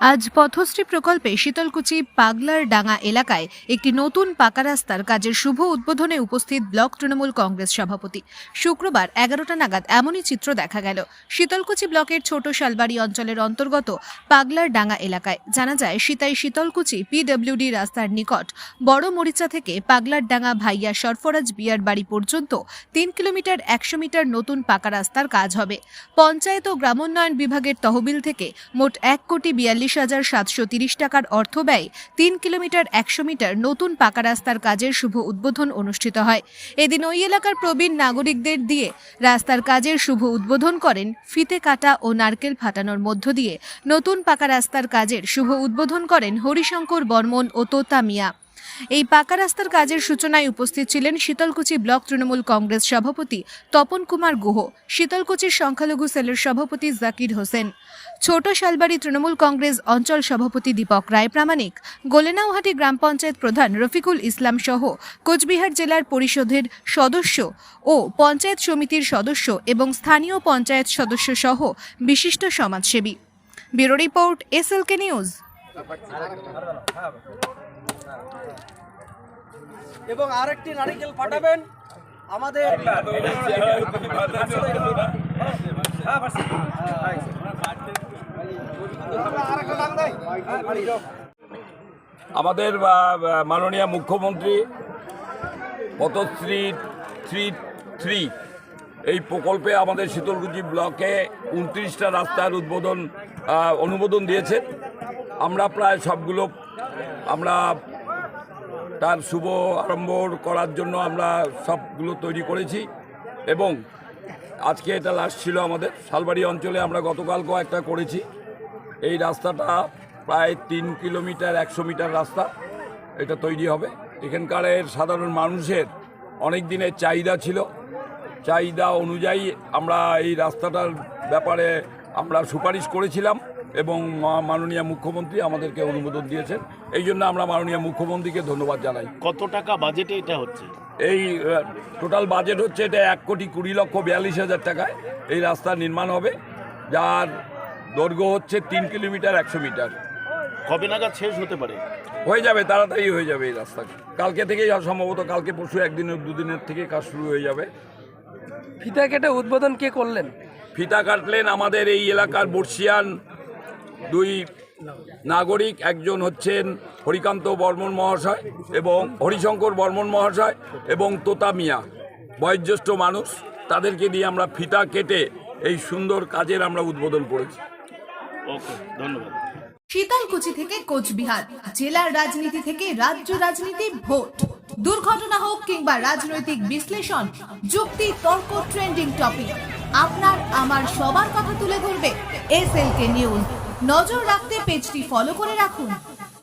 আজ পথশ্রী প্রকল্পে শীতলকুচি পাগলার ডাঙ্গা এলাকায় একটি নতুন পাকা রাস্তার কাজের শুভ উদ্বোধনে উপস্থিত ব্লক তৃণমূল কংগ্রেস সভাপতি। শুক্রবার এগারোটা নাগাদ এমনই চিত্র দেখা গেল। শীতলকুচি ব্লকের ছোট শালবাড়ি অঞ্চলের অন্তর্গত পাগলার ডাঙ্গা এলাকায়। জানা যায়, সীতাই শীতলকুচি পিডব্লিউডি রাস্তার নিকট বড় মরিচা থেকে পাগলার ডাঙ্গা ভাইয়া সরফরাজ বিয়ার বাড়ি পর্যন্ত তিন কিলোমিটার একশো মিটার নতুন পাকা রাস্তার কাজ হবে। পঞ্চায়েত ও গ্রামোন্নয়ন বিভাগের তহবিল থেকে মোট এক কোটি বিয়াল্লিশ হাজার সাতশো তিরিশ টাকার অর্থ ব্যয় তিন কিলোমিটার একশো মিটার নতুন পাকা রাস্তার কাজের শুভ উদ্বোধন অনুষ্ঠিত হয়। এদিন ওই এলাকার প্রবীণ নাগরিকদের দিয়ে রাস্তার কাজের শুভ উদ্বোধন করেন ফিতে কাটা ও নারকেল ফাটানোর মধ্য দিয়ে নতুন পাকা রাস্তার কাজের শুভ উদ্বোধন করেন হরিশঙ্কর বর্মন ও তোতা মিয়া। এই পাকা রাস্তার কাজের সূচনায় উপস্থিত ছিলেন শীতলকুচি ব্লক তৃণমূল কংগ্রেস সভাপতি তপন কুমার গুহ, শীতলকুচির সংখ্যালঘু সেলের সভাপতি জাকির হোসেন, ছোট শালবাড়ি তৃণমূল কংগ্রেস অঞ্চল সভাপতি দীপক রায় প্রামাণিক গোলেনাউহাটি গ্রাম পঞ্চায়েত প্রধান রফিকুল ইসলাম সহ কোচবিহার জেলার পরিষদের সদস্য ও পঞ্চায়েত সমিতির সদস্য এবং স্থানীয় পঞ্চায়েত সদস্য সহ বিশিষ্ট সমাজসেবী। Bureau report S SLK news. এবং আরেকটি নারিকেল পাঠাবেন আমাদের আমাদের মাননীয় মুখ্যমন্ত্রী পথশ্রী থ্রি থ্রি এই প্রকল্পে আমাদের শীতলকুচি ব্লকে উনত্রিশটা রাস্তার উদ্বোধন অনুমোদন দিয়েছে। আমরা প্রায় সবগুলো, আমরা তার শুভ আরম্ভ করার জন্য আমরা সবগুলো তৈরি করেছি এবং আজকে এটা লাস্ট ছিল আমাদের। শালবাড়ি অঞ্চলে আমরা গতকালকেও একটা করেছি। এই রাস্তাটা প্রায় তিন কিলোমিটার, একশো মিটার রাস্তা। এটা তৈরি হবে। এখানকার এর সাধারণ মানুষের অনেক দিনের চাহিদা ছিল। চাহিদা অনুযায়ী আমরা এই রাস্তাটার ব্যাপারে আমরা সুপারিশ করেছিলাম। এবং মা- মাননীয় মুখ্যমন্ত্রী আমাদেরকে অনুমোদন দিয়েছেন। এই জন্য আমরা মাননীয় মুখ্যমন্ত্রীকে ধন্যবাদ জানাই। কত টাকা বাজেটে এটা হচ্ছে? এই টোটাল বাজেট হচ্ছে এটা এক কোটি কুড়ি লক্ষ বিয়াল্লিশ হাজার টাকায়। এই রাস্তা নির্মাণ হবে যার দৈর্ঘ্য হচ্ছে তিন কিলোমিটার একশো মিটার। কবে নাগাদ শেষ হতে পারে? হয়ে যাবে তাড়াতাড়ি হয়ে যাবে এই রাস্তা। কালকে থেকেই সম্ভবত কালকে পরশু একদিনের দুদিনের থেকে কাজ শুরু হয়ে যাবে। ফিতা কেটে উদ্বোধন কে করলেন? ফিতা কাটলেন আমাদের এই এলাকার বর্ষিয়ান দুই নাগরিক একজন হচ্ছেন হরিকান্ত বর্মন মহাশয় এবং হরিশঙ্কর বর্মন মহাশয় এবং তোতা মিয়া বয়োজ্যেষ্ঠ মানুষ। তাদেরকে দিয়ে আমরা ফিতা কেটে এই সুন্দর কাজের আমরা উদ্বোধন করেছি। ওকে ধন্যবাদ। শীতলকুচি থেকে কোচবিহার জেলার রাজনীতি থেকে রাজ্য রাজনীতি ভোট। দুর্ঘটনা হোক কিংবা রাজনৈতিক বিশ্লেষণ যুক্তি তর্ক ট্রেন্ডিং টপিক আপনার আমার সবার কথা তুলে ধরবে এস এল কে নিউজ নজর রাখতে পেজটি ফলো করে রাখুন।